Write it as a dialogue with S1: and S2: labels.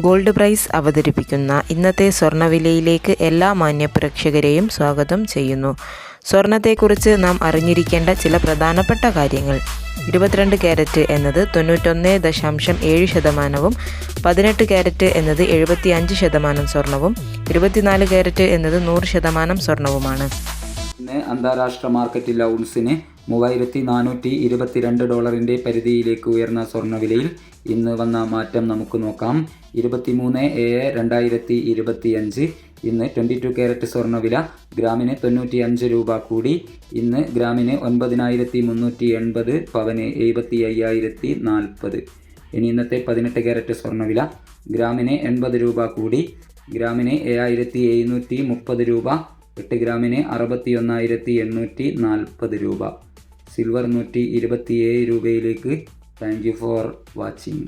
S1: Gold price അവതരിപ്പിക്കുന്ന ഇന്നത്തെ സ്വർണവിലയിലേക്ക് എല്ലാ മാന്യപ്രേക്ഷകരെയും സ്വാഗതം ചെയ്യുന്നു. സ്വർണത്തെക്കുറിച്ച് നാം അറിഞ്ഞിരിക്കേണ്ട ചില പ്രധാനപ്പെട്ട കാര്യങ്ങൾ. ഇരുപത്തിരണ്ട് ക്യാരറ്റ് എന്നത് തൊണ്ണൂറ്റൊന്ന് ദശാംശം ഏഴ് ശതമാനവും പതിനെട്ട് ക്യാരറ്റ് എന്നത് എഴുപത്തി അഞ്ച് ശതമാനം സ്വർണവും ഇരുപത്തിനാല് ക്യാരറ്റ് എന്നത് നൂറ് ശതമാനം സ്വർണവുമാണ്.
S2: ഇന്ന് അന്താരാഷ്ട്ര മാർക്കറ്റിൽ ഔൺസിന് മൂവായിരത്തി നാനൂറ്റി ഇരുപത്തിരണ്ട് ഡോളറിന്റെ പരിധിയിലേക്ക് ഉയർന്ന സ്വർണവിലയിൽ ഇന്ന് വന്ന മാറ്റം നമുക്ക് നോക്കാം. ഇരുപത്തിമൂന്ന് ഏഴ് രണ്ടായിരത്തി ഇരുപത്തിയഞ്ച് ഇന്ന് ട്വന്റി ടു ക്യാരറ്റ് സ്വർണവില ഗ്രാമിന് തൊണ്ണൂറ്റി അഞ്ച് രൂപ കൂടി. ഇന്ന് ഗ്രാമിന് ഒൻപതിനായിരത്തി മുന്നൂറ്റി എൺപത് പവന് എഴുപത്തി അയ്യായിരത്തി നാൽപ്പത് ഇനി ഇന്നത്തെ പതിനെട്ട് ക്യാരറ്റ് സ്വർണവില ഗ്രാമിന് എൺപത് രൂപ കൂടി. ഗ്രാമിന് ഏഴായിരത്തി എഴുന്നൂറ്റി മുപ്പത് രൂപ എട്ട് ഗ്രാമിന് അറുപത്തി ഒന്നായിരത്തി എണ്ണൂറ്റി നാൽപ്പത് രൂപ. സിൽവർ നൂറ്റി ഇരുപത്തിയേഴ് രൂപയിലേക്ക്. Thank you for watching.